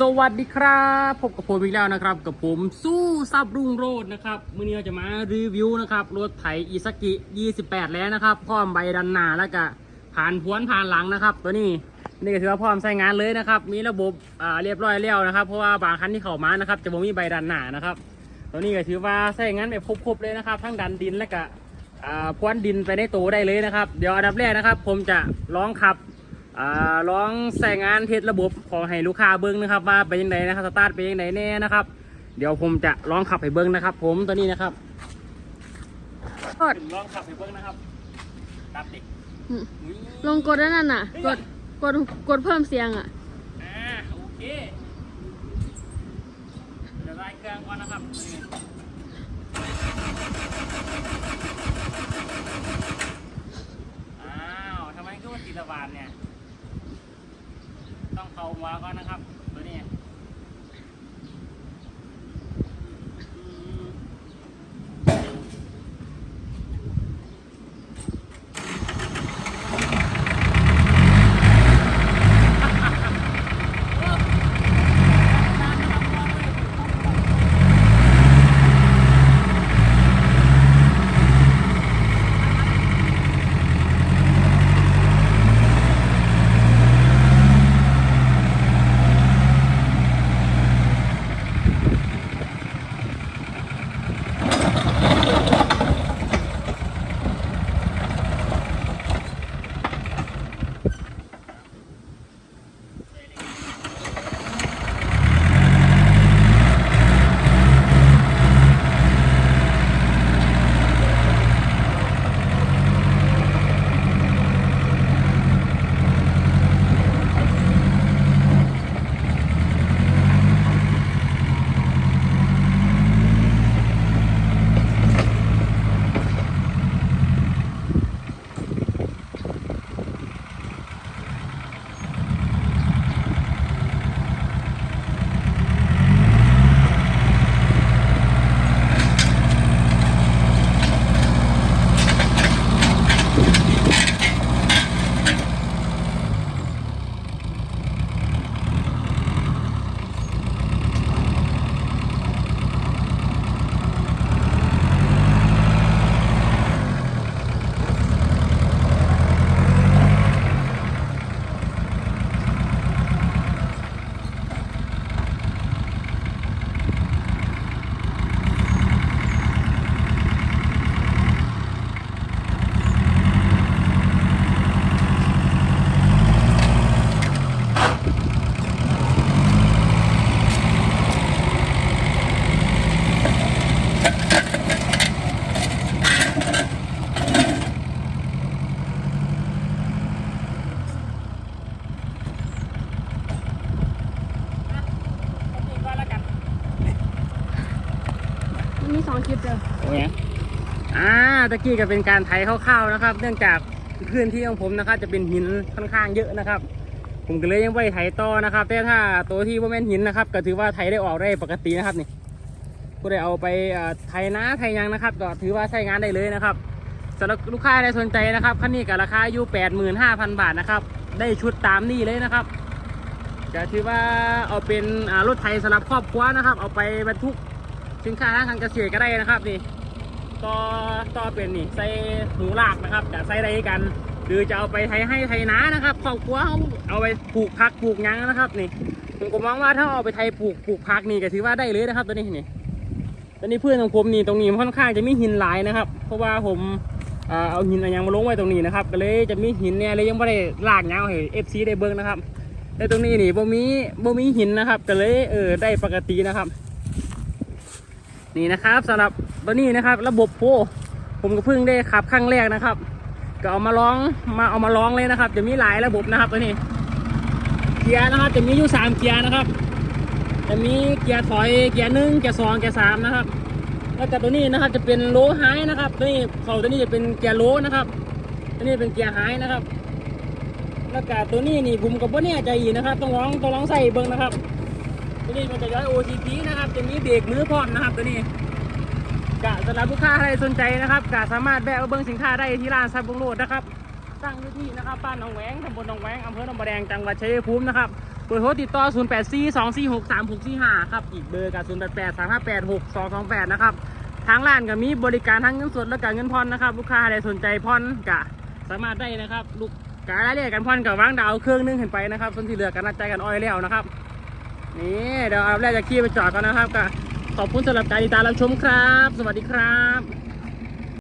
สวัสดีครับพบกับผมอีกแล้วนะครับ กับผมสู้ซับรุ่งโรจน์นะครับมื่อนี้เราจะมารีวิวนะครับรถไถอีซากิ 28 แล้วนะครับ พร้อมใบดันหนาแล้วก็ผ่านพวนผ่านหลังนะครับ ตัวนี้นี่ก็ถือว่าพร้อมใช้งานเลยนะครับ มีระบบอ่าเรียบร้อยแล้วนะครับ เพราะว่าบางคันที่เข้ามานะครับ จะบ่มีใบดันหนานะครับ ตัวนี้ก็ถือว่าใช้งานแบบครบๆเลยนะครับ ทั้งดันดินและก็อ่าพวนดินไปในตัวได้เลยนะครับ เดี๋ยวอันดับแรกนะครับ ผมจะลองขับ อ่าลองใส่งานเทสระบบขอให้ลูกค้าเบิ้งนะครับว่าเป็นยังไงนะครับสตาร์ทเป็นยังไงแน่นะครับ เดี๋ยวผมจะลองขับให้เบิ้งนะครับ ผมตัวนี้นะครับกดลองขับให้เบิ้งนะครับตัดดิอืมลงกดแล้วนั่นน่ะ กดกดกดเพิ่มเสียงอะอ่าโอเคเดี๋ยวไล่เครื่องก่อนนะครับอ้าวทำไมก็ว่าติดระบาดเนี่ย ต้องเข้าก่อนนะครับ คลิปเด้อโอเคอ่าตะกี้ก็เป็นการไถคร่าวๆนะครับ เนื่องจากพื้นที่ของผมนะครับ จะเป็นหินค่อนข้างเยอะนะครับ ผมก็เลยยังไม่ได้ไถต่อนะครับ แต่ถ้าตัวที่ว่าแม่นหินนะครับ ก็ถือว่าไถได้ออกได้ปกตินะครับนี่ก็ได้เอาไปไถนาไถยางนะครับ ก็ถือว่าใช้งานได้เลยนะครับสำหรับลูกค้าใดสนใจนะครับคันนี้กับราคาอยู่ 85,000 บาทนะครับ ได้ชุดตามนี้เลยนะครับก็ถือว่าเอาเป็นรถไถสำหรับครอบครัวนะครับ เอาไปบรรทุก สินค้าทางการเกษตรก็ได้นะครับนี่ก็ก็เป็นนี่ใส่หมูหลากนะครับจะใส่ได้กัน หรือจะเอาไปไทยให้ไทยนานะครับครอบครัวเอาเอาไปปลูกผักปลูกยังนะครับนี่ผมก็มองว่าถ้าเอาไปไทยปลูกปลูกผักนี่ก็ถือว่าได้เลยนะครับตัวนี้นี่ตัวนี้เพื่อนของผมนี่ตรงนี้ค่อนข้างจะมีหินหลายนะครับ เพราะว่าผมเอ่อเอาหินอะไรยังมาลงไว้ตรงนี้นะครับก็เลยจะมีหินเนี่ยเลยยังไม่ได้ลากยาวให้เอฟซีได้เบิ้งนะครับแต่ตรงนี้นี่บ่มีบ่มีหินนะครับก็เลยเออได้ปกตินะครับ นี่นะครับสำหรับตัวนี้นะครับ ระบบโพผมก็เพิ่งได้ขับครั้งแรกนะครับ ก็เอามาลองมาเอามาลองเลยนะครับ จะมีหลายระบบนะครับตัวนี้ เกียร์นะครับจะมีอยู่สามเกียร์นะครับ จะมีเกียร์ถอยเกียร์หนึ่งเกียร์สองเกียร์สามนะครับแล้วก็ตัวนี้นะครับจะเป็นโลไฮนะครับตัวนี้เขาตัวนี้จะเป็นเกียร์โลนะครับตัวนี้เป็นเกียร์ไฮนะครับแล้วก็ตัวนี้นี่ผมกับว่าเนี่ยใจอีนะครับต้องลองต้องลองใส่เบิ้งนะครับ ตัวนี้มันจะย้อย OTP นะครับจะมีเบรกมือพร้อมนะครับตัวนี้กะสำหรับลูกค้าใครสนใจนะครับกะสามารถแวะเอาเบิ้งสินค้าได้ที่ร้านซับบงโรดนะครับตั้งอยู่ที่นะครับบ้านหนองแหวงตำบลหนองแหวงอำเภอหนองบัวแดงจังหวัดชัยภูมินะครับเบอร์โทรติดต่อ 0 8 4 2 4 6 3 6 4 5 ครับ อีกเบอร์กับ 0 8 8 3 5 8 6 2 2 8 นะครับ ทางร้านก็มีบริการทั้งเงินสดและการเงินผ่อนนะครับ ลูกค้าใดสนใจผ่อนก็สามารถได้นะครับ ลูกการรายละเอียดการผ่อนกับวางดาวเครื่องนึงขึ้นไปนะครับ ส่วนที่เหลือกันนัดใจกันอ้อยแล้วนะครับ นี่เดี๋ยวเอาแรกจะขี่ไปจอดกันนะครับก็ขอบคุณสำหรับการติดตามรับชมครับ สวัสดีครับ